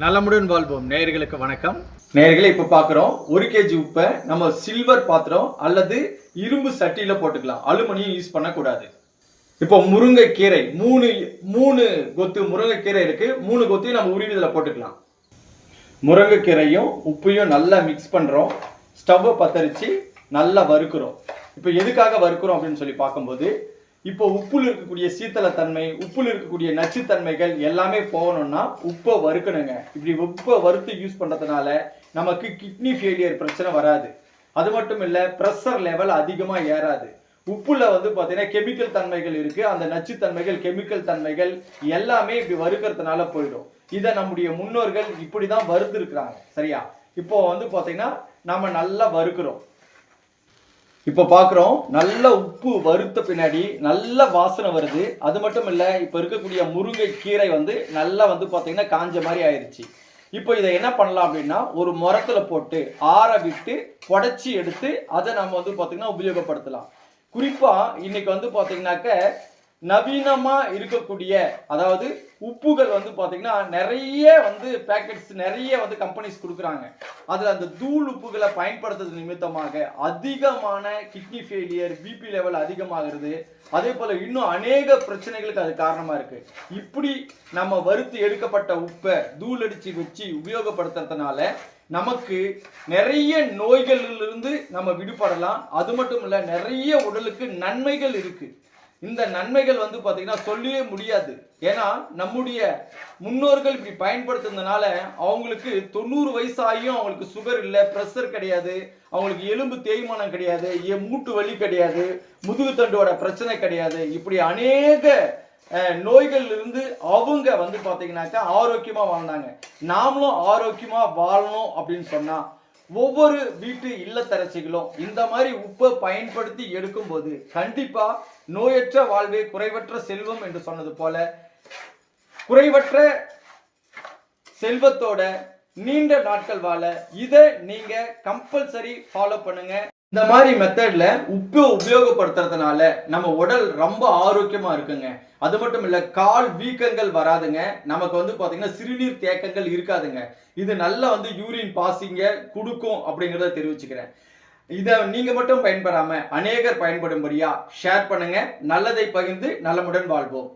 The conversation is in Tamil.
நலமுடன் வாழ்வோம். நேயர்களுக்கு வணக்கம். நேயர்களை இப்போ பார்க்குறோம் ஒரு கேஜி உப்பை நம்ம சில்வர் பாத்திரம் அல்லது இரும்பு சட்டியில போட்டுக்கலாம். அலுமினியம் யூஸ் பண்ணக்கூடாது. இப்போ முருங்கைக்கீரை மூணு மூணு கொத்து முருங்கைக்கீரை இருக்கு. மூணு கொத்தையும் நம்ம உருவிதில் போட்டுக்கலாம். முருங்கைக்கீரையும் உப்பையும் நல்லா மிக்ஸ் பண்ணுறோம் ஸ்டவ்வை பத்தரிச்சு நல்லா வறுக்கிறோம். இப்போ எதுக்காக வறுக்கிறோம் அப்படின்னு சொல்லி பார்க்கும்போது இப்போ உப்புல இருக்கக்கூடிய சீத்தளத்தன்மை உப்புல இருக்கக்கூடிய நச்சுத்தன்மைகள் எல்லாமே போகணும்னா உப்பை வறுக்கணுங்க. இப்படி உப்பை வறுத்து யூஸ் பண்ணுறதுனால நமக்கு கிட்னி ஃபெயிலியர் பிரச்சனை வராது. அது மட்டும் இல்லை ப்ரெஷர் லெவல் அதிகமாக ஏறாது. உப்புல வந்து பார்த்தீங்கன்னா கெமிக்கல் தன்மைகள் இருக்கு. அந்த நச்சுத்தன்மைகள் கெமிக்கல் தன்மைகள் எல்லாமே இப்படி வறுக்கிறதுனால போயிடும். இதை நம்முடைய முன்னோர்கள் இப்படி தான் வறுத்துருக்குறாங்க. சரியா? இப்போ வந்து பார்த்தீங்கன்னா நம்ம நல்லா வறுக்கிறோம். இப்போ பார்க்குறோம் நல்ல உப்பு வறுத்த பின்னாடி நல்ல வாசனை வருது. அது மட்டும் இல்லை இப்போ இருக்கக்கூடிய முருங்கை கீரை வந்து நல்லா வந்து பார்த்தீங்கன்னா காஞ்ச மாதிரி ஆயிடுச்சு இப்போ இதை என்ன பண்ணலாம் அப்படின்னா ஒரு முரத்தில் போட்டு ஆற விட்டு புடச்சி எடுத்து அதை நம்ம வந்து பார்த்தீங்கன்னா உபயோகப்படுத்தலாம். குறிப்பாக இன்னைக்கு வந்து பார்த்தீங்கன்னாக்க நவீனமாக இருக்கக்கூடிய அதாவது உப்புகள் வந்து பார்த்தீங்கன்னா நிறைய வந்து பேக்கெட்ஸ் நிறைய வந்து கம்பெனிஸ் கொடுக்குறாங்க. அதில் அந்த தூள் உப்புகளை பயன்படுத்துறது நிமித்தமாக அதிகமான கிட்னி ஃபெயிலியர் பிபி லெவல் அதிகமாகிறது. அதே போல் இன்னும் அநேக பிரச்சனைகளுக்கு அது காரணமாக இருக்கு. இப்படி நம்ம வறுத்து எடுக்கப்பட்ட உப்பை தூள் அடித்து வச்சு உபயோகப்படுத்துறதுனால நமக்கு நிறைய நோய்களிலிருந்து நம்ம விடுபடலாம். அது மட்டும் இல்லை நிறைய உடலுக்கு நன்மைகள் இருக்கு. இந்த நன்மைகள் வந்து பார்த்தீங்கன்னா சொல்லவே முடியாது. ஏன்னா நம்முடைய முன்னோர்கள் இப்படி பயன்படுத்துனதுனால அவங்களுக்கு தொண்ணூறு வயசாகியும் அவங்களுக்கு சுகர் இல்லை ப்ரெஷர் கிடையாது அவங்களுக்கு எலும்பு தேய்மானம் கிடையாது எ- மூட்டு வலி கிடையாது முதுகுத்தண்டோட பிரச்சனை கிடையாது. இப்படி அநேக நோய்கள் இருந்து அவங்க வந்து பார்த்தீங்கன்னாக்கா ஆரோக்கியமாக வாழ்ந்தாங்க. நாமளும் ஆரோக்கியமாக வாழணும் அப்படின்னு சொன்னால் ஒவ்வொரு வீட்டு இல்லத்தரசிகளும் இந்த மாதிரி உப்பை பயன்படுத்தி எடுக்கும்போது கண்டிப்பா நோயற்ற வாழ்வே குறைவற்ற செல்வம் என்று சொன்னது போல குறைவற்ற செல்வத்தோட நீண்ட நாட்கள் வாழ இதை நீங்க கம்பல்சரி ஃபாலோ பண்ணுங்க. இந்த மாதிரி மெத்தட்ல உப்பு உபயோகப்படுத்துறதுனால நம்ம உடல் ரொம்ப ஆரோக்கியமா இருக்குங்க. அது மட்டும் இல்ல கால் வீக்கங்கள் வராதுங்க. நமக்கு வந்து பாத்தீங்கன்னா சிறுநீர் தேக்கங்கள் இருக்காதுங்க. இது நல்லா வந்து யூரின் பாசிங்க கொடுக்கும் அப்படிங்கறத தெரிவிச்சுக்கிறேன். இதை நீங்க மட்டும் பயன்படாம அநேகர் பயன்படும்படியா ஷேர் பண்ணுங்க. நல்லதை பகிர்ந்து நலமுடன் வாழ்வோம்.